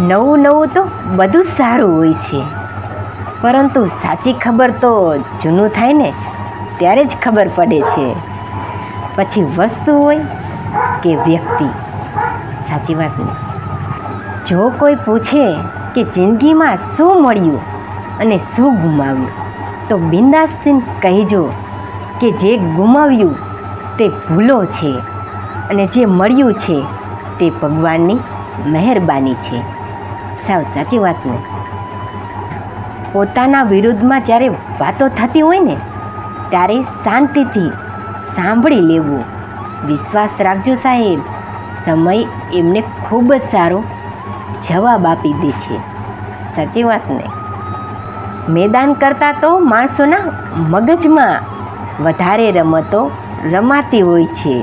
નવું નવું તો બધું સારું હોય છે. પરંતુ સાચી ખબર તો જૂનું થાય ને, ત્યારે જ ખબર પડે છે. પછી વસ્તુ હોય કે વ્યક્તિ. સાચી વાત ને? જો કોઈ પૂછે કે જિંદગીમાં શું મળ્યું અને શું ગુમાવ્યું, તો બિંદાસ્તીન કહેજો કે જે ગુમાવ્યું તે ભૂલો છે અને જે મળ્યું છે તે ભગવાનની મહેરબાની છે. સાવ સાચી વાત ને પોતાના વિરુદ્ધમાં જ્યારે વાતો થતી હોય ને, ત્યારે શાંતિથી સાંભળી લેવું. વિશ્વાસ રાખજો સાહેબ. સમય એમને ખૂબ જ સારો જવાબ આપી દે છે. સાચી વાત ને? મેદાન કરતાં તો માણસોના મગજમાં વધારે રમતો રમાતી હોય છે.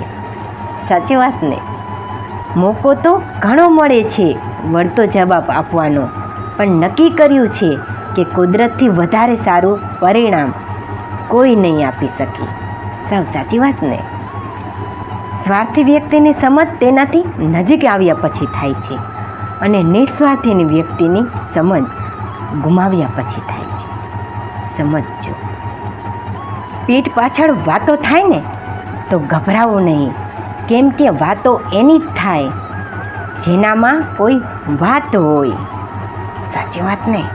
સાચી વાત ને? મોકો તો ઘણો મળે છે વળતો જવાબ આપવાનો. પણ નક્કી કર્યું છે કે કુદરતથી વધારે સારું પરિણામ કોઈ નહીં આપી શકે. સાવ સાચી વાત ને? સ્વાર્થી વ્યક્તિની સમજ તેનાથી નજીક આવ્યા પછી થાય છે અને નિસ્વાર્થીની વ્યક્તિની સમજ ગુમાવ્યા પછી થાય છે. સમજજો પીઠ પાછળ વાતો થાય ને, તો ગભરાવો નહીં. કેમ કે વાતો એની જ થાય. જેનામાં કોઈ વાત હોય. સાચી વાત નહીં